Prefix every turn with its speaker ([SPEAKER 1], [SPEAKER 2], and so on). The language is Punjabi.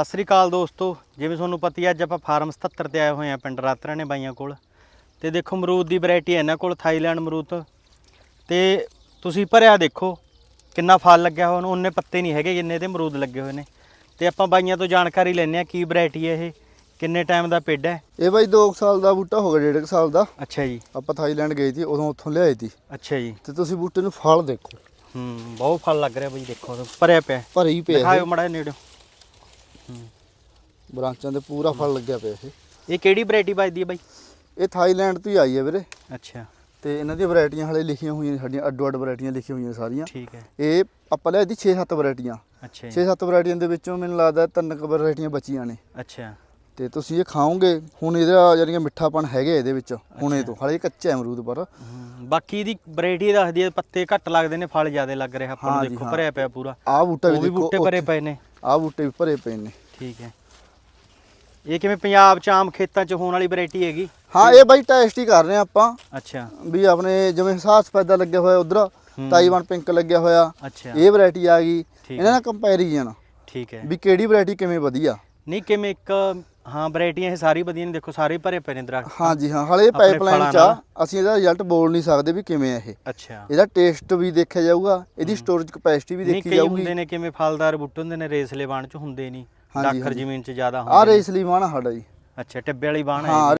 [SPEAKER 1] ਸਤਿ ਸ੍ਰੀ ਅਕਾਲ ਦੋਸਤੋ ਜਿਵੇਂ ਤੁਹਾਨੂੰ ਪਤਾ ਹੀ ਅੱਜ ਆਪਾਂ ਫਾਰਮ 77 ਤੇ ਆਏ ਹੋਏ ਆ ਪਿੰਡ ਰਾਤਰਾ ਨੇ ਬਾਈਆਂ ਕੋਲ। ਤੇ ਦੇਖੋ ਅਮਰੂਦ ਦੀ ਵੈਰਾਈਟੀ ਹੈ ਇਹਨਾਂ ਕੋਲ ਥਾਈਲੈਂਡ ਅਮਰੂਦ। ਤੇ ਤੁਸੀਂ ਭਰਿਆ ਦੇਖੋ ਕਿੰਨਾ ਫਲ ਲੱਗਿਆ ਹੋਇਆ ਉਹਨੂੰ ਉਹਨੇ ਪੱਤੇ ਨਹੀਂ ਹੈਗੇ ਜਿੰਨੇ ਇਹਦੇ ਅਮਰੂਦ ਲੱਗੇ ਹੋਏ ਨੇ। ਤੇ ਆਪਾਂ ਬਾਈਆਂ ਤੋਂ ਜਾਣਕਾਰੀ ਲੈਣੇ ਆ ਕੀ ਵੈਰਾਈਟੀ ਹੈ ਇਹ ਕਿੰਨੇ ਟਾਈਮ ਦਾ ਪੇਡ ਹੈ।
[SPEAKER 2] ਇਹ ਬਾਈ 2 ਸਾਲ ਦਾ ਬੂਟਾ ਹੋ ਗਿਆ ਡੇਢ ਕੁ ਸਾਲ ਦਾ।
[SPEAKER 1] ਅੱਛਾ ਜੀ।
[SPEAKER 2] ਆਪਾਂ ਥਾਈਲੈਂਡ ਗਏ ਸੀ ਉਦੋਂ ਉੱਥੋਂ ਲਿਆਏ ਸੀ।
[SPEAKER 1] ਅੱਛਾ ਜੀ।
[SPEAKER 2] ਤੇ ਤੁਸੀਂ ਬੂਟੇ ਨੂੰ ਫਲ ਦੇਖੋ।
[SPEAKER 1] ਹੂੰ ਬਹੁਤ ਫਲ ਲੱਗ ਰਿਹਾ ਬਈ ਦੇਖੋ ਭਰਿਆ ਪਿਆ।
[SPEAKER 2] ਭਰੇ ਪਿਆ
[SPEAKER 1] ਦਿਖਾਇਓ
[SPEAKER 2] ਇਹ।
[SPEAKER 1] ਮੜਾ ਨੇੜੇ
[SPEAKER 2] ਬ੍ਰਾਂਚਾਂ ਤੇ ਪੂਰਾ ਫਲ ਲੱਗਿਆ ਪਿਆ ਇਹ।
[SPEAKER 1] ਇਹ ਕਿਹੜੀ ਵੈਰਾਈਟੀ ਵੱਜਦੀ ਹੈ ਬਾਈ?
[SPEAKER 2] ਇਹ ਥਾਈਲੈਂਡ ਤੋਂ ਹੀ ਆਈ ਹੈ ਵੀਰੇ।
[SPEAKER 1] ਅੱਛਾ।
[SPEAKER 2] ਤੇ ਇਹਨਾਂ ਦੀਆਂ ਵੈਰਾਈਟੀਆਂ ਹਲੇ ਲਿਖੀਆਂ ਹੋਈਆਂ ਨੇ ਸਾਡੀਆਂ ਅੱਡੋ ਅੱਡ ਵੈਰਾਈਟੀਆਂ ਲਿਖੀਆਂ ਹੋਈਆਂ ਸਾਰੀਆਂ।
[SPEAKER 1] ਠੀਕ ਹੈ।
[SPEAKER 2] ਇਹ ਆਪਾਂ ਲਿਆਏ ਦੀ 6-7 ਵੈਰਾਈਟੀਆਂ।
[SPEAKER 1] ਅੱਛਾ ਜੀ।
[SPEAKER 2] 6-7 ਵੈਰਾਈਟੀਆਂ ਦੇ ਵਿੱਚੋਂ ਮੈਨੂੰ ਲੱਗਦਾ ਤਿੰਨ ਕੁ ਵੈਰਾਈਟੀਆਂ ਬਚੀਆਂ ਨੇ।
[SPEAKER 1] ਅੱਛਾ।
[SPEAKER 2] ਤੇ ਤੁਸੀਂ ਇਹ ਖਾਓਗੇ ਹੁਣ ਇਹਦਾ ਜਿਹੜੀਆਂ ਮਿੱਠਾਪਣ ਹੈਗੇ ਇਹਦੇ ਵਿੱਚ ਹੁਣੇ ਤੋਂ। ਹਲੇ ਕੱਚਾ ਅਮਰੂਦ ਪਰ।
[SPEAKER 1] ਬਾਕੀ ਇਹਦੀ ਵੈਰਾਈਟੀ ਦੱਸਦੀ ਹੈ ਪੱਤੇ ਘੱਟ ਲੱਗਦੇ ਨੇ ਫਲ ਜ਼ਿਆਦਾ ਲੱਗ ਰਿਹਾ ਆਪਾਂ ਨੂੰ ਦੇਖੋ। ਭਰਿਆ ਪਿਆ ਪੂਰਾ।
[SPEAKER 2] ਆਹ ਬੂਟਾ ਵੀ
[SPEAKER 1] ਉਹ ਵੀ
[SPEAKER 2] ਦੇਖੋ
[SPEAKER 1] ਬੂਟੇ ਭਰੇ ਪਏ ਨੇ।
[SPEAKER 2] ਆਹ ਬੂਟੇ ਵੀ ਭਰੇ ਪਏ ਨੇ।
[SPEAKER 1] ਠੀਕ ਹੈ। ਇਹ ਕਿਵੇਂ ਪੰਜਾਬ ਚ ਆਮ ਖੇਤਾਂ ਚ ਹੋਣ ਵਾਲੀ ਵੈਰਾਈਟੀ ਹੈਗੀ?
[SPEAKER 2] ਹਾਂ ਇਹ ਬਾਈ ਟੈਸਟ ਹੀ ਕਰ ਰਹੇ ਆਪਾਂ।
[SPEAKER 1] ਅੱਛਾ।
[SPEAKER 2] ਵੀ ਆਪਣੇ ਜਿਵੇਂ ਸਾਸ ਪੈਦਾ ਲੱਗਿਆ ਹੋਇਆ ਉਧਰ ਤਾਈਵਾਨ ਪਿੰਕ ਲੱਗਿਆ ਹੋਇਆ।
[SPEAKER 1] ਅੱਛਾ।
[SPEAKER 2] ਇਹ ਵੈਰਾਈਟੀ ਆ ਗਈ। ਇਹਨਾਂ ਦਾ ਕੰਪੈਰੀਜ਼ਨ
[SPEAKER 1] ਠੀਕ ਹੈ।
[SPEAKER 2] ਵੀ ਕਿਹੜੀ ਵੈਰਾਈਟੀ ਕਿਵੇਂ ਵਧੀਆ।
[SPEAKER 1] ਨਹੀਂ ਕਿਵੇਂ ਇੱਕ ਹਾਂ ਵੈਰਾਈਟੀਆਂ ਇਹ ਸਾਰੀ ਵਧੀਆ ਨੇ ਦੇਖੋ ਸਾਰੇ ਭਰੇ ਪਏ ਨੇ ਦਰਖਤ।
[SPEAKER 2] ਹਾਂਜੀ ਹਾਂ ਹਲੇ
[SPEAKER 1] ਆਪਣੇ
[SPEAKER 2] ਪਾਈਪਲਾਈਨ
[SPEAKER 1] ਫਲਾਂ
[SPEAKER 2] ਚ ਆ। ਅਸੀਂ ਇਹਦਾ ਰਿਜ਼ਲਟ ਬੋਲ ਨਹੀਂ ਸਕਦੇ ਵੀ ਕਿਵੇਂ ਆ ਇਹ।
[SPEAKER 1] ਅੱਛਾ।
[SPEAKER 2] ਇਹਦਾ ਟੇਸਟ ਵੀ ਦੇਖਿਆ ਜਾਊਗਾ ਇਹਦੀ ਸਟੋਰੇਜ ਕਪੈਸਿਟੀ ਵੀ
[SPEAKER 1] ਨਹੀਂ
[SPEAKER 2] ਦੇਖੀ
[SPEAKER 1] ਕਈ
[SPEAKER 2] ਜਾਊਗੀ।
[SPEAKER 1] ਹੁੰਦੇ ਨੇ ਕਿਵੇਂ ਫਲਦਾਰ ਬੂਟੇ ਹੁੰਦੇ ਨੇ ਰੇਸਲੇ ਬਾਣ ਚ ਹੁੰਦੇ ਨਹੀਂ।
[SPEAKER 2] ਹਾਂਜੀ, ਹਾਂਜੀ।
[SPEAKER 1] ਜ਼ਮੀਨ ਚ ਜ਼ਿਆਦਾ ਹੁੰਦੇ ਨੇ।
[SPEAKER 2] ਰੇਸ ਲਈ ਮਾਣਾ ਸਾਡਾ ਜੀ।
[SPEAKER 1] ਅੱਛਾ ਟਿੱਬੇ ਵਾਲੀ ਬਾਣ ਹੈ
[SPEAKER 2] ਹਾਂ